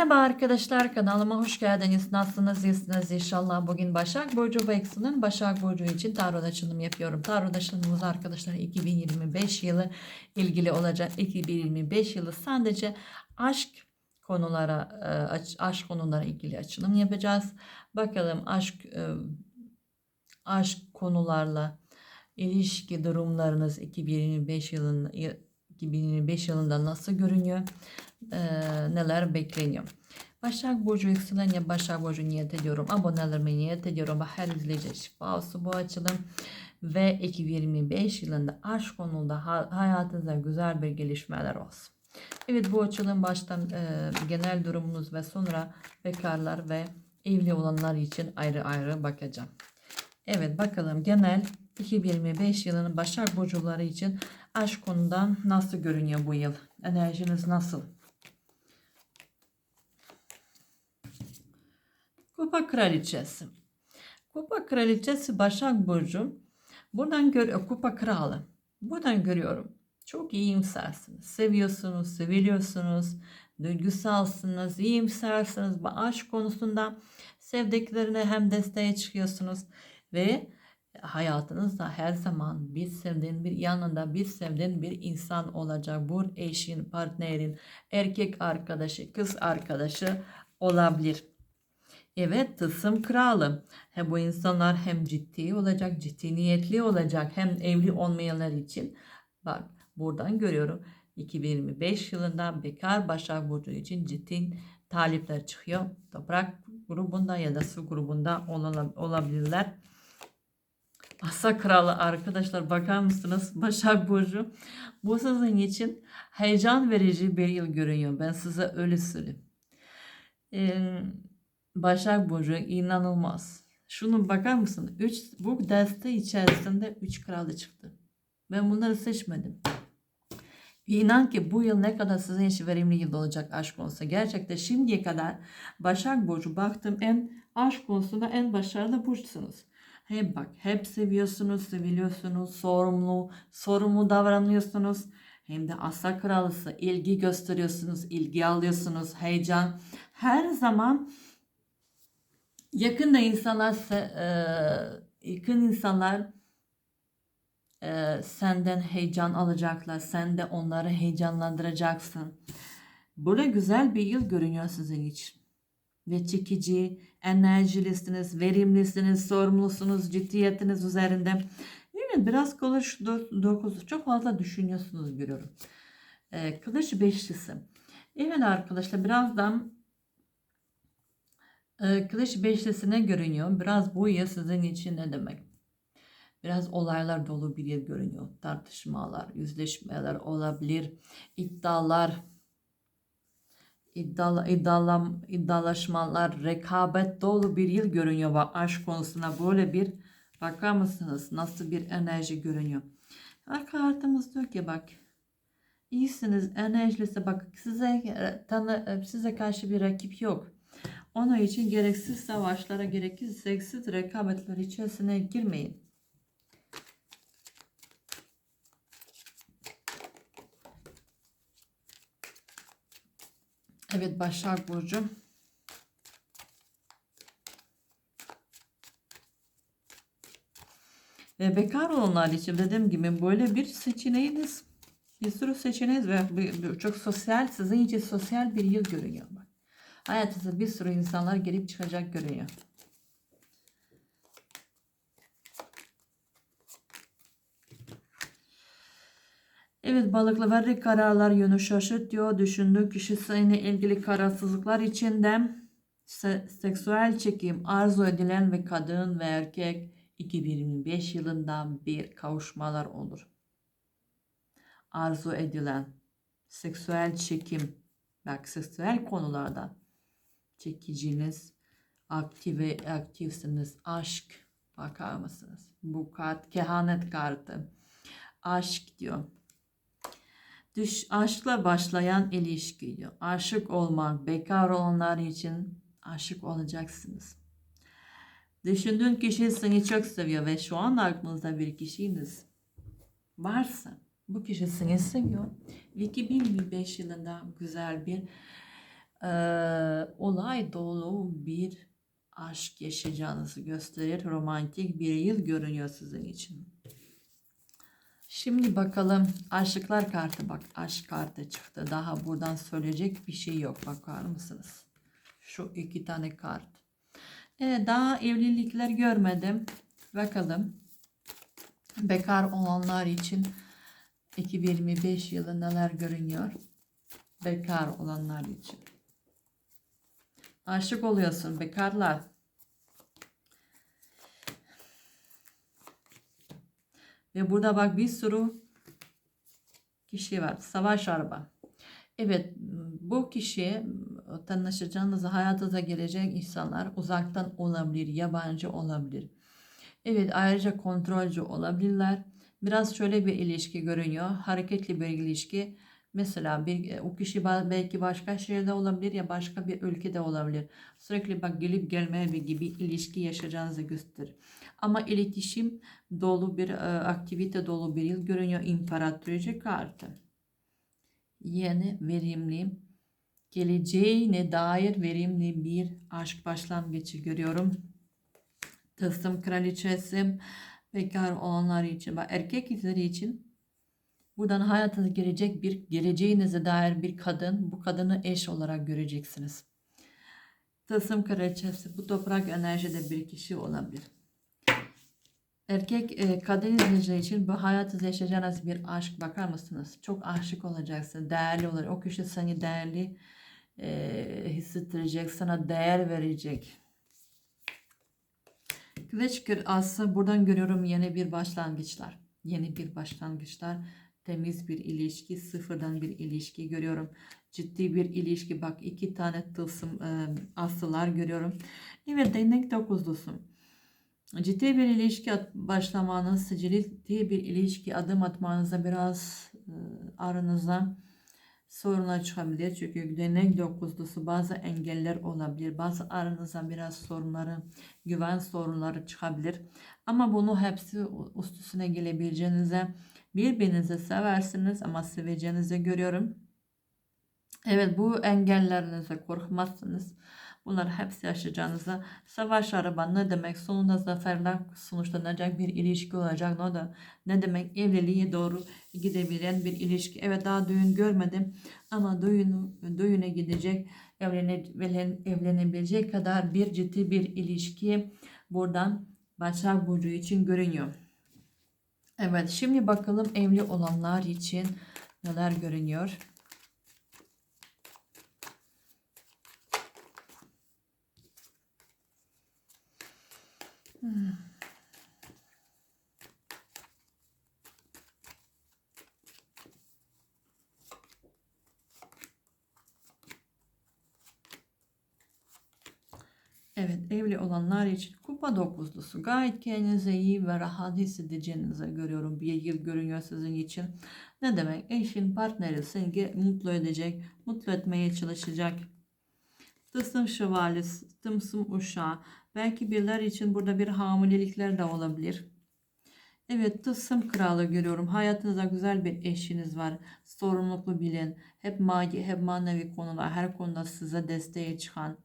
Merhaba arkadaşlar kanalıma hoş geldiniz. Nasılsınız? İyisiniz inşallah. Bugün Başak Burcu Eksu'nun Başak Burcu için tarot açılımı yapıyorum. Tarot açılımımız arkadaşlar 2025 yılı ilgili olacak. 2025 yılı sadece aşk konulara e, aşk konulara ilgili açılım yapacağız. Bakalım aşk e, aşk konularla ilişki durumlarınız 2025 yılında 2025 yılında nasıl görünüyor? Ee, neler bekleniyor? Başak Burcu yükseleni Başak Burcu niyet ediyorum. Abonelerime niyet ediyorum. Her izleyici şifa bu açılım. Ve 2025 yılında aşk konusunda ha- hayatınızda güzel bir gelişmeler olsun. Evet bu açılım baştan e, genel durumunuz ve sonra bekarlar ve evli olanlar için ayrı ayrı bakacağım. Evet bakalım genel 2025 yılının Başak Burcuları için aşk konudan nasıl görünüyor bu yıl? Enerjiniz nasıl? Kupa Kraliçesi. Kupa Kraliçesi Başak Burcu. Buradan gör Kupa Kralı. Buradan görüyorum. Çok iyimsersiniz. Seviyorsunuz, seviliyorsunuz. Duygusalsınız, iyimsersiniz. Bu aşk konusunda sevdiklerine hem desteğe çıkıyorsunuz. Ve hayatınızda her zaman bir sevdiğin bir yanında bir sevdiğin bir insan olacak. Bu eşin, partnerin, erkek arkadaşı, kız arkadaşı olabilir. Evet tılsım kralı. Hem bu insanlar hem ciddi olacak, ciddi niyetli olacak hem evli olmayanlar için. Bak buradan görüyorum. 2025 yılında bekar Başak Burcu için ciddi talipler çıkıyor. Toprak grubunda ya da su grubunda olabilirler. Asa kralı arkadaşlar bakar mısınız? Başak Burcu. Bu sizin için heyecan verici bir yıl görünüyor. Ben size öyle söyleyeyim. Ee, Başak Burcu inanılmaz. Şunu bakar mısın? Üç, bu deste içerisinde 3 kralı çıktı. Ben bunları seçmedim. İnan ki bu yıl ne kadar sizin için verimli yıl olacak aşk konusunda. Gerçekten şimdiye kadar Başak Burcu baktım en aşk konusunda en başarılı burçsunuz. Hep bak hep seviyorsunuz, seviliyorsunuz, sorumlu, sorumlu davranıyorsunuz. Hem de asla kralısı ilgi gösteriyorsunuz, ilgi alıyorsunuz, heyecan. Her zaman yakında insanlar, e, yakın insanlar e, senden heyecan alacaklar. Sen de onları heyecanlandıracaksın. Böyle güzel bir yıl görünüyor sizin için. Ve çekici, enerjilisiniz, verimlisiniz, sorumlusunuz, ciddiyetiniz üzerinde. Evet biraz kılıç do- dokuzu çok fazla düşünüyorsunuz görüyorum. Ee, kılıç beşlisi. Evet arkadaşlar birazdan e, kılıç beşlisine görünüyor. Biraz bu yıl sizin için ne demek? Biraz olaylar dolu bir yıl görünüyor. Tartışmalar, yüzleşmeler olabilir. iddialar, iddiala, iddialam, iddialaşmalar, rekabet dolu bir yıl görünüyor. Bak aşk konusuna böyle bir bakar mısınız? Nasıl bir enerji görünüyor? Arka kartımız diyor ki bak iyisiniz, enerjilisi bak size e, tanı, e, size karşı bir rakip yok. Onun için gereksiz savaşlara, gereksiz seksiz rekabetler içerisine girmeyin. Evet Başak Burcu. Ve bekar olanlar için dediğim gibi böyle bir seçeneğiniz, bir sürü seçeneğiniz ve çok sosyal, sizin için sosyal bir yıl görünüyor. Hayatınızda bir sürü insanlar gelip çıkacak görünüyor. Evet balıklı verdiği kararlar yönü şaşırtıyor. Düşündüğü kişi seninle ilgili kararsızlıklar içinde se- seksüel çekim arzu edilen ve kadın ve erkek 2025 yılında bir kavuşmalar olur. Arzu edilen seksüel çekim bak seksüel konularda çekiciniz aktive aktifsiniz aşk bakar mısınız? Bu kart kehanet kartı aşk diyor. Düş, aşkla başlayan ilişki diyor. Aşık olmak, bekar olanlar için aşık olacaksınız. Düşündüğün kişi seni çok seviyor ve şu an aklınızda bir kişiniz varsa bu kişi seni seviyor ve 2025 yılında güzel bir eee, olay dolu bir aşk yaşayacağınızı gösterir. Romantik bir yıl görünüyor sizin için. Şimdi bakalım aşıklar kartı bak aşk kartı çıktı. Daha buradan söyleyecek bir şey yok bakar mısınız? Şu iki tane kart. Evet daha evlilikler görmedim. Bakalım. Bekar olanlar için 2025 yılı neler görünüyor? Bekar olanlar için. Aşık oluyorsun bekarlar. Ve burada bak bir sürü kişi var. Savaş araba. Evet bu kişi tanışacağınız hayatınıza gelecek insanlar uzaktan olabilir, yabancı olabilir. Evet ayrıca kontrolcü olabilirler. Biraz şöyle bir ilişki görünüyor. Hareketli bir ilişki. Mesela bir, o kişi belki başka şehirde olabilir ya başka bir ülkede olabilir. Sürekli bak gelip gelmeye bir gibi ilişki yaşayacağınızı gösterir. Ama iletişim dolu bir e, aktivite dolu bir yıl görünüyor imparatoriçe kartı. Yeni verimli geleceğine dair verimli bir aşk başlangıcı görüyorum. Tılsım kraliçesi bekar olanlar için, bak erkek izleri için buradan hayatınıza girecek bir geleceğinize dair bir kadın, bu kadını eş olarak göreceksiniz. Tılsım kraliçesi bu toprak enerjide bir kişi olabilir. Erkek e, kadın izleyiciler için bu hayatınızda yaşayacağınız bir aşk bakar mısınız? Çok aşık olacaksın, değerli olur. O kişi seni değerli e, hissettirecek, sana değer verecek. Kılıç ası buradan görüyorum yeni bir başlangıçlar. Yeni bir başlangıçlar. Temiz bir ilişki, sıfırdan bir ilişki görüyorum. Ciddi bir ilişki. Bak iki tane tılsım e, aslılar görüyorum. Evet değnek dokuzlusu. Ciddi bir ilişki başlamanız, ciddi bir ilişki adım atmanıza biraz e, aranıza sorunlar çıkabilir. Çünkü değnek dokuzlusu bazı engeller olabilir. Bazı aranızda biraz sorunları, güven sorunları çıkabilir. Ama bunu hepsi üst üstüne gelebileceğinize birbirinizi seversiniz ama seveceğinizi görüyorum. Evet bu engellerinize korkmazsınız. Bunlar hepsi yaşayacağınıza savaş araba ne demek sonunda zaferler sonuçlanacak bir ilişki olacak. O da ne demek evliliğe doğru gidebilen bir ilişki. Evet daha düğün görmedim ama düğün, düğüne gidecek evlene, evlenebilecek kadar bir ciddi bir ilişki buradan Başak Burcu için görünüyor. Evet şimdi bakalım evli olanlar için neler görünüyor. Evet, evli olanlar için kupa dokuzlusu gayet kendinize iyi ve rahat hissedeceğinizi görüyorum. Bir yıl görünüyor sizin için. Ne demek? Eşin, partneri seni mutlu edecek, mutlu etmeye çalışacak. Tılsım şövalyesi, tımsım uşağı. Belki birler için burada bir hamilelikler de olabilir. Evet tılsım kralı görüyorum. Hayatınızda güzel bir eşiniz var. Sorumluluklu bilin. Hep maddi hep manevi konular her konuda size desteğe çıkan.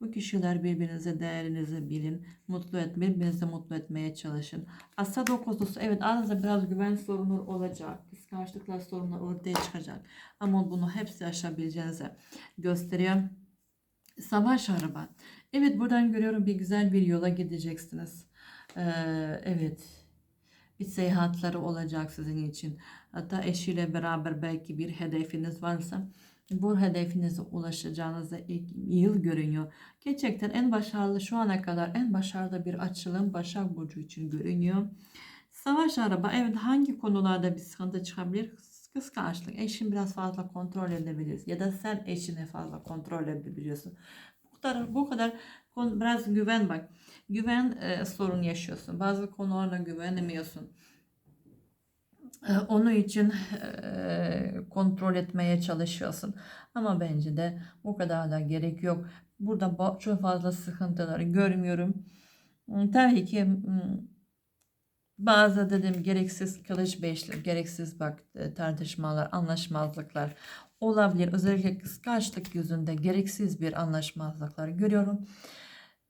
Bu kişiler birbirinize değerinizi bilin. Mutlu et, birbirinizi mutlu etmeye çalışın. Asa dokuzusu evet aranızda biraz güven sorunu olacak. Kıskançlıklar sorunlar ortaya çıkacak. Ama bunu hepsi aşabileceğinizi gösteriyor. Savaş araba. Evet buradan görüyorum bir güzel bir yola gideceksiniz. Ee, evet. Bir seyahatleri olacak sizin için. Hatta eşiyle beraber belki bir hedefiniz varsa bu hedefinize ulaşacağınızda ilk yıl görünüyor. Gerçekten en başarılı şu ana kadar en başarılı bir açılım Başak Burcu için görünüyor. Savaş araba evet hangi konularda bir sıkıntı çıkabilir? Kıskançlık. Eşin biraz fazla kontrol edebilir ya da sen eşini fazla kontrol edebiliyorsun. Kadar, bu kadar biraz güven bak. Güven e, sorun yaşıyorsun. Bazı konularına güvenemiyorsun. E, onun için e, kontrol etmeye çalışıyorsun. Ama bence de bu kadar da gerek yok. Burada çok fazla sıkıntıları görmüyorum. Tabii ki bazı dedim gereksiz kılıç beşli, gereksiz bak e, tartışmalar, anlaşmazlıklar olabilir. Özellikle kıskançlık yüzünde gereksiz bir anlaşmazlıklar görüyorum.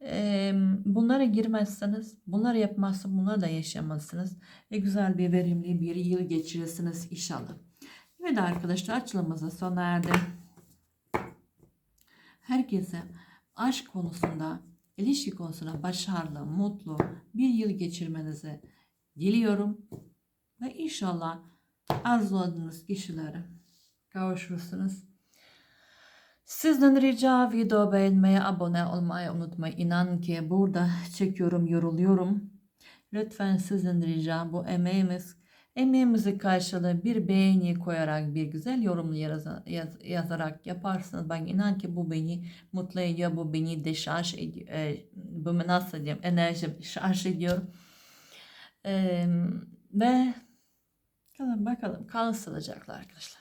Eee, bunlara girmezseniz, bunları yapmazsa bunları da yaşamazsınız. Ve güzel bir verimli bir yıl geçirirsiniz inşallah. Evet arkadaşlar açılımımız sona erdi. Herkese aşk konusunda, ilişki konusunda başarılı, mutlu bir yıl geçirmenizi diliyorum. Ve inşallah arzuladığınız kişilere kavuşursunuz. Sizden rica video beğenmeyi, abone olmayı unutmayın. İnan ki burada çekiyorum, yoruluyorum. Lütfen sizden rica bu emeğimiz, emeğimizi karşılığı bir beğeni koyarak, bir güzel yorum yaz- yaz- yazarak yaparsınız. Ben inan ki bu beni mutlu ediyor, bu beni deşarj ediyor, e, bu nasıl diyeyim, enerjim şarj ediyor. E, ve kalın bakalım, kalın sağlıcakla arkadaşlar.